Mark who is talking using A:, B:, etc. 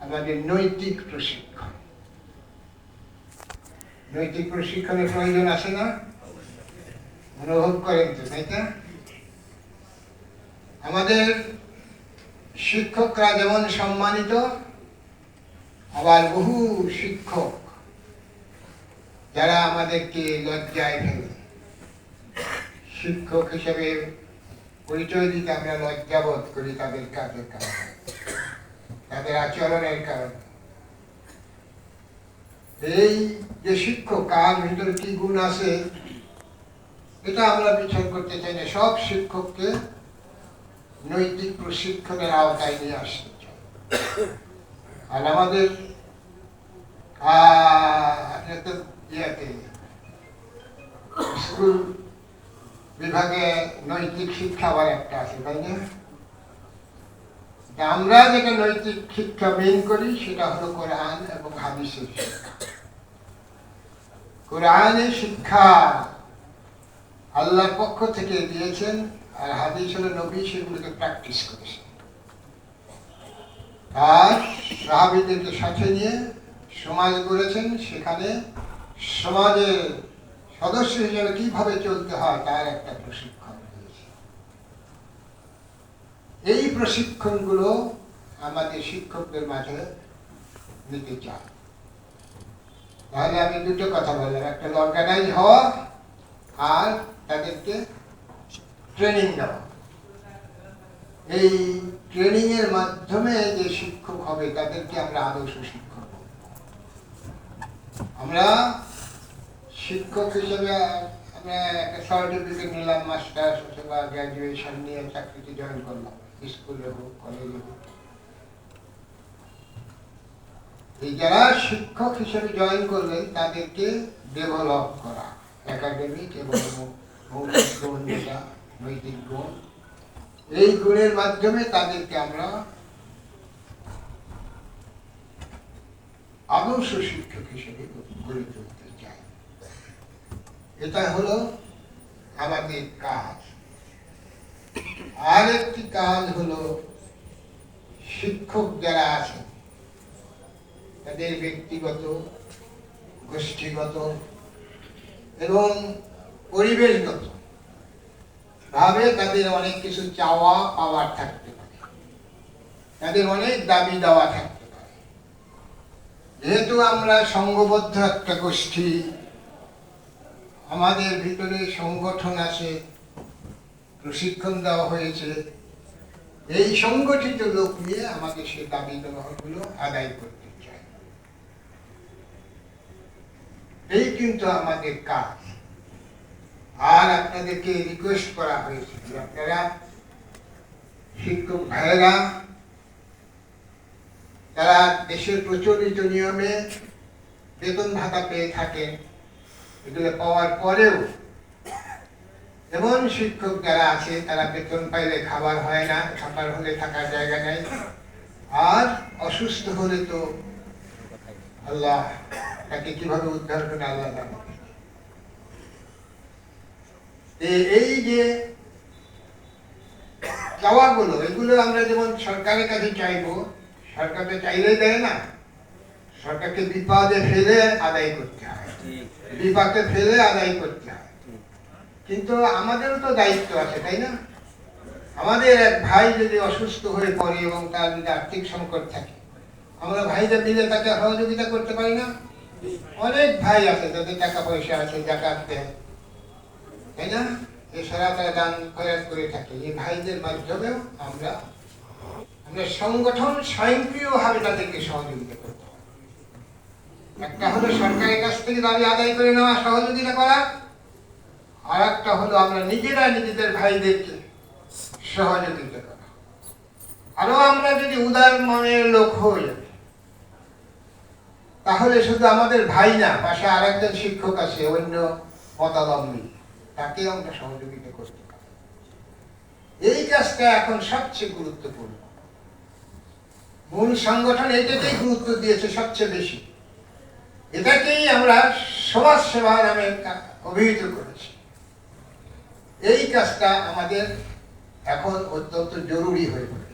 A: আমাদের নৈতিক প্রশিক্ষণ। নৈতিক প্রশিক্ষণের প্রয়োজন আছে না? অনুভব করেন তো, তাই না? আমাদের শিক্ষকরা যেমন সম্মানিত, আবার বহু শিক্ষক যারা আমাদেরকে লজ্জায় ফেলে। শিক্ষক হিসেবে পরিচয় দিতে আমরা লজ্জাবোধ করি তাদের কাজের কারণে। তাদের আচরণের কারণে। এই যে শিক্ষক, কার ভিতরে কি গুণ আছে, এটা আমরা বিচার করতে চাই না। সব শিক্ষককে নৈতিক প্রশিক্ষণের আওতায় নিয়ে আসতে চাই। আর আমাদের ইয়েতে, স্কুল বিভাগে নৈতিক শিক্ষা আবার একটা আছে, তাই না? আমরা যেটা নৈতিক শিক্ষা মেন করি, সেটা হলো কোরআন এবং হাদিসের শিক্ষা। কোরআনের শিক্ষা আল্লাহর পক্ষ থেকে দিয়েছেন, আর হাদিস হলো নবী সেগুলোকে প্র্যাকটিস করেছেন। আর সাহাবিদেরকে সাথে নিয়ে সমাজ গড়েছেন, সেখানে সমাজের সদস্য হিসেবে কীভাবে চলতে হয়, তার একটা প্রশিক্ষণ দিয়েছে এই প্রশিক্ষণগুলো আমাদের শিক্ষকদের মাঝে নিতে চাই তাহলে আমি দুটো কথা বললাম, একটা অর্গানাইজ হওয়া আর তাদেরকে ট্রেনিং দেওয়া। এই ট্রেনিং এর মাধ্যমে যে শিক্ষক হবে, তাদেরকে আমরা আদর্শ শিক্ষক। আমরা শিক্ষক হিসেবে আমরা একটা সার্টিফিকেট নিলাম মাস্টার্স অথবা গ্র্যাজুয়েশন নিয়ে চাকরিতে জয়েন করলাম। স্কুলে হোক, কলেজে হোক। এই যারা শিক্ষক হিসেবে জয়েন করলেন তাদেরকে ডেভেলপ করা। একাডেমিক এবং মৌলিক নৈতিক গুণ। এই গুণের মাধ্যমে তাদেরকে আমরা আদর্শ শিক্ষক হিসেবে গড়ে তুলতে চাই। এটা হলো আমাদের কাজ। আর একটি কাজ হলো শিক্ষক যারা আছেন, তাদের ব্যক্তিগত, গোষ্ঠীগত এবং পরিবেশগত ভাবে তাদের অনেক কিছু চাওয়া পাওয়ার থাকতে পারে। তাদের অনেক দাবি দেওয়া থাকতে পারে। যেহেতু আমরা সংঘবদ্ধ একটা গোষ্ঠী, আমাদের ভিতরে সংগঠন আছে প্রশিক্ষণ দেওয়া হয়েছে। এই সংগঠিত লোক নিয়ে আমাদের সেই দাবি দেওয়াগুলো আদায় করতে চাই এই কিন্তু আমাদের কাজ। আর আপনাদেরকে রিকোয়েস্ট করা হয়েছে। আপনারা শিক্ষক ভাইয়েরা তারা দেশের প্রচলিত নিয়মে বেতন ভাতা পেয়ে থাকেন, এগুলো পাওয়ার পরেও এমন শিক্ষক যারা আছে তারা বেতন পাইলে খাবার হয় না খাবার হলে থাকার জায়গা নেই। আর অসুস্থ হলে তো আল্লাহ তাকে কীভাবে উদ্ধার করে আল্লাহ জানে। এই যে চাওয়াগুলো এগুলো আমরা যেমন সরকারের কাছে চাইব সরকার তো চাইলেই দেয় না। সরকারকে বিপদে ফেলে আদায় করতে হয়। বিপাকে ফেলে আদায় করতে হয়। কিন্তু আমাদেরও তো দায়িত্ব আছে, তাই না? আমাদের এক ভাই যদি অসুস্থ হয়ে পড়ে এবং তার যদি আর্থিক সংকট থাকে, আমরা ভাইদের মিলে তাকে সহযোগিতা করতে পারি না? অনেক ভাই আছে যাদের টাকা পয়সা আছে, জাকাত দেয়, তাই না? এছাড়া তারা দান খয়াত করে থাকে। এই ভাইদের মাধ্যমেও আমরা আমরা সংগঠন স্বয়ংক্রিয়ভাবে তাদেরকে সহযোগিতা করতে একটা হলো সরকারের কাছ থেকে দাবি আদায় করে নেওয়া, সহযোগিতা করা আর একটা হলো আমরা নিজেরা নিজেদের ভাইদেরকে সহযোগিতা করা আরও আমরা যদি উদার মনের লোক হই, তাহলে শুধু আমাদের ভাই না, পাশে আরেকজন শিক্ষক আছে, অন্য মতাবলম্বী তাকে আমরা সহযোগিতা করতে পারি। এই কাজটা এখন সবচেয়ে গুরুত্বপূর্ণ। মূল সংগঠন এটাকেই গুরুত্ব দিয়েছে সবচেয়ে বেশি। এটাকেই আমরা সমাজ সেবা নামে অভিহিত করেছি। এই কাজটা আমাদের এখন অত্যন্ত জরুরি হয়ে পড়েছে